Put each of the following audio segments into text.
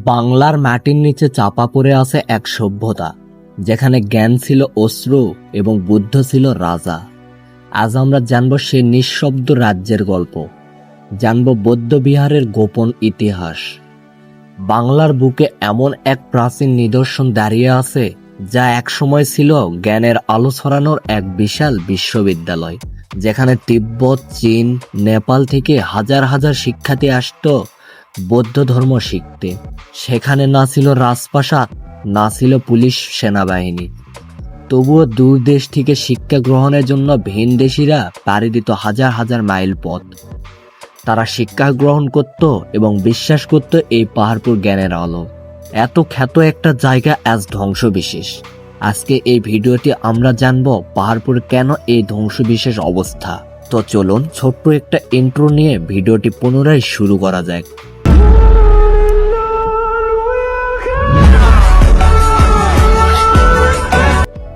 বাংলার মাটির নিচে চাপা পড়ে আছে এক সভ্যতা, যেখানে জ্ঞান ছিল অশ্রু এবং বুদ্ধ ছিল রাজা। আজ আমরা জানব সে নিঃশব্দ রাজ্যের গল্প। জানব বৌদ্ধ বিহারের গোপন ইতিহাস। বাংলার বুকে এমন এক প্রাচীন নিদর্শন দাঁড়িয়ে আছে, যা একসময় ছিল জ্ঞানের আলো ছড়ানোর এক বিশাল বিশ্ববিদ্যালয়, যেখানে তিব্বত, চীন, নেপাল থেকে হাজার হাজার শিক্ষার্থী আসতো বৌদ্ধ ধর্ম শিখতে। সেখানে না ছিল রাজপ্রাসাদ, না ছিল পুলিশ সেনাবাহিনী। তবুও দূর দেশ থেকে শিক্ষা গ্রহণের জন্য ভিনদেশিরা পাড়ি দিত হাজার হাজার মাইল পথ। তারা শিক্ষা গ্রহণ করত এবং বিশ্বাস করত এই পাহাড়পুর জ্ঞানের আলো। এত খ্যাত একটা জায়গা আজ ধ্বংস বিশেষ আজকে এই ভিডিওটি আমরা জানব পাহাড়পুর কেন এই ধ্বংস বিশেষ অবস্থা। তো চলুন ছোট্ট একটা ইন্ট্রো নিয়ে ভিডিওটি পুনরায় শুরু করা যাক।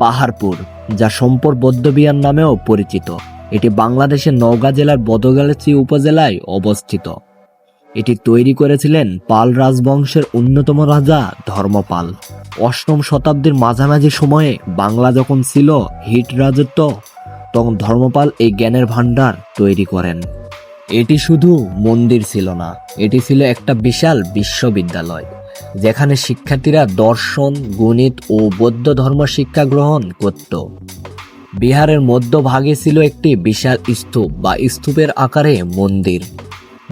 পাহাড়পুর, যা সম্পর বৌদ্ধবিহার নামেও পরিচিত। এটি বাংলাদেশের নওগাঁ জেলার বদগাছি উপজেলায় অবস্থিত। এটি তৈরি করেছিলেন পাল রাজবংশের অন্যতম রাজা ধর্মপাল। অষ্টম শতাব্দীর মাঝামাঝি সময়ে বাংলা যখন ছিল হিট রাজত্ব, তখন ধর্মপাল এই জ্ঞানের ভাণ্ডার তৈরি করেন। এটি শুধু মন্দির ছিল না, এটি ছিল একটা বিশাল বিশ্ববিদ্যালয়। যেখানে শিক্ষার্থীরা দর্শন, গণিত ও বৌদ্ধ ধর্ম শিক্ষা গ্রহণ করত। বিহারের মধ্যভাগে ছিল একটি বিশাল স্তূপ বা স্তূপের আকারে মন্দির,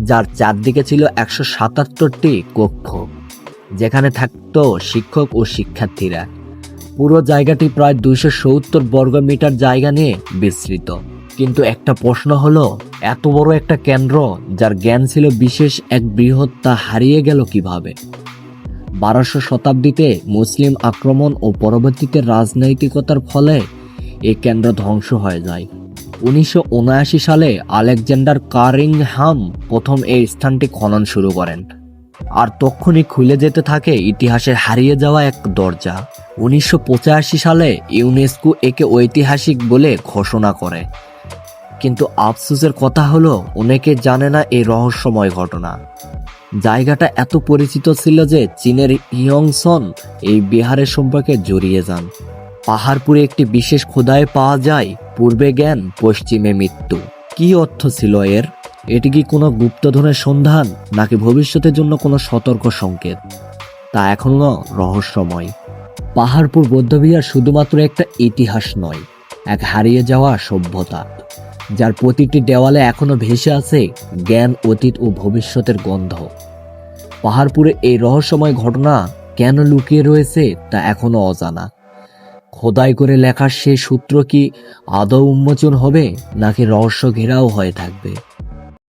যার চারদিকে ছিল একশো সাতাত্তরটি কক্ষ, যেখানে থাকতো শিক্ষক ও শিক্ষার্থীরা। পুরো জায়গাটি প্রায় দুইশো সত্তর বর্গ মিটার জায়গা নিয়ে বিস্তৃত। কিন্তু একটা প্রশ্ন হলো, এত বড় একটা কেন্দ্র, যার জ্ঞান ছিল বিশেষ এক বৃহৎ, তা হারিয়ে গেল কীভাবে? বারোশো শতাব্দীতে মুসলিম আক্রমণ ও পরবর্তীতে রাজনৈতিকতার ফলে এ কেন্দ্র ধ্বংস হয়ে যায়। উনিশশো উনআশি সালে আলেকজান্ডার কারিংহাম প্রথম এই স্থানটি খনন শুরু করেন। আর তখনই খুলে যেতে থাকে ইতিহাসের হারিয়ে যাওয়া এক দরজা। উনিশশো পঁচাশি সালে ইউনেস্কো একে ঐতিহাসিক বলে ঘোষণা করে। কিন্তু আফসোসের কথা হলো, অনেকে জানে না এই রহস্যময় ঘটনা। জায়গাটা এত পরিচিত ছিল যে চীনের ইয়ংসন এই বিহারের সম্পর্কে জড়িয়ে যান। পাহাড়পুরে একটি বিশেষ খোদায় পাওয়া যায়, পূর্বে জ্ঞান, পশ্চিমে মৃত্যু। কি অর্থ ছিল এর? এটি কি কোনো গুপ্তধনের সন্ধান, নাকি ভবিষ্যতের জন্য কোনো সতর্ক সংকেত? তা এখনও রহস্যময়। পাহাড়পুর বৌদ্ধবিহার শুধুমাত্র একটা ইতিহাস নয়, এক হারিয়ে যাওয়া সভ্যতা। যার প্রতিটি দেওয়ালে এখনও ভেসে আছে জ্ঞান, অতীত ও ভবিষ্যতের গন্ধ। পাহাড়পুরে এই রহস্যময় ঘটনা কেন লুকিয়ে রয়েছে তা এখনও অজানা। খোদাই করে লেখার সেই সূত্র কি আদৌ উন্মোচন হবে নাকি রহস্য ঘেরাও হয়ে থাকবে?